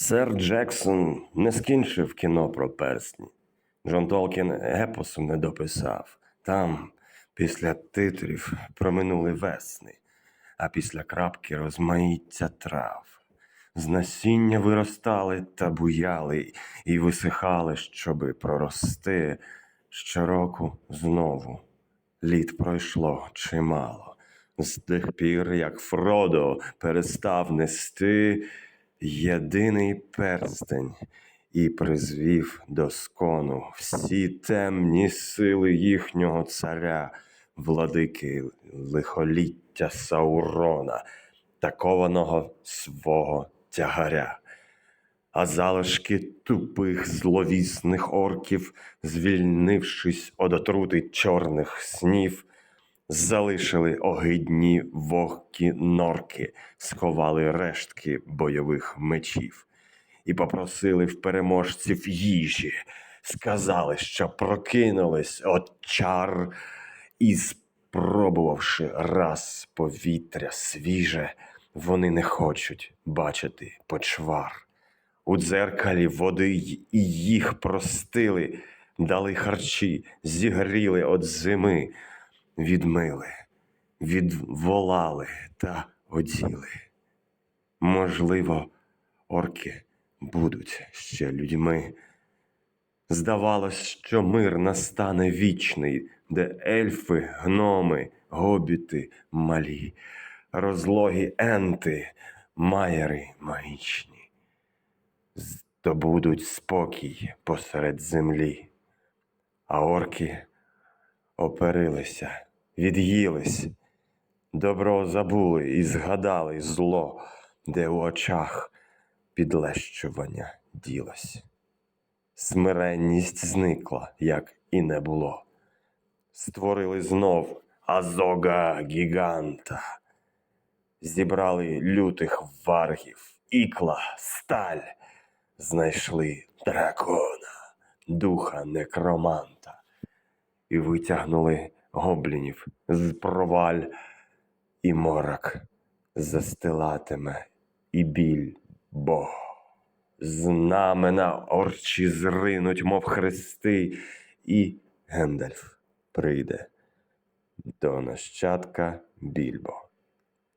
Сер Джексон не скінчив кіно про персні. Джон Толкін епосу не дописав. Там, після титрів, проминули весни, а після крапки розмаїття трав. З насіння виростали та буяли і висихали, щоби прорости. Щороку знову літ пройшло чимало. З тих пір, як Фродо перестав нести єдиний перстень і призвів до скону всі темні сили їхнього царя, владики лихоліття Саурона, такованого свого тягаря. А залишки тупих зловісних орків, звільнившись од отрути чорних снів, залишили огидні вогкі норки, сховали рештки бойових мечів і попросили в переможців їжі, сказали, що прокинулись от чар, і спробувавши раз повітря свіже, вони не хочуть бачити почвар. У дзеркалі води і їх простили, дали харчі, зігріли от зими, відмили, відволали та оділи. Можливо, орки будуть ще людьми. Здавалось, що мир настане вічний, де ельфи, гноми, гобіти малі, розлогі енти, майери магічні здобудуть спокій посеред землі. А орки оперилися, від'їлись, добро забули і згадали зло, де у очах підлещування ділось. Смиренність зникла, як і не було. Створили знов азога гіганта, зібрали лютих варгів, ікла, сталь, знайшли дракона, духа некроманта, і витягнули гоблінів з проваль, і морок застилатиме, і біль бо. Знамена орчі зринуть, мов хрести, і Гендальф прийде до нащадка Більбо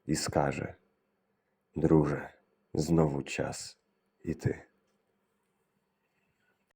і скаже: Друже, знову час іти.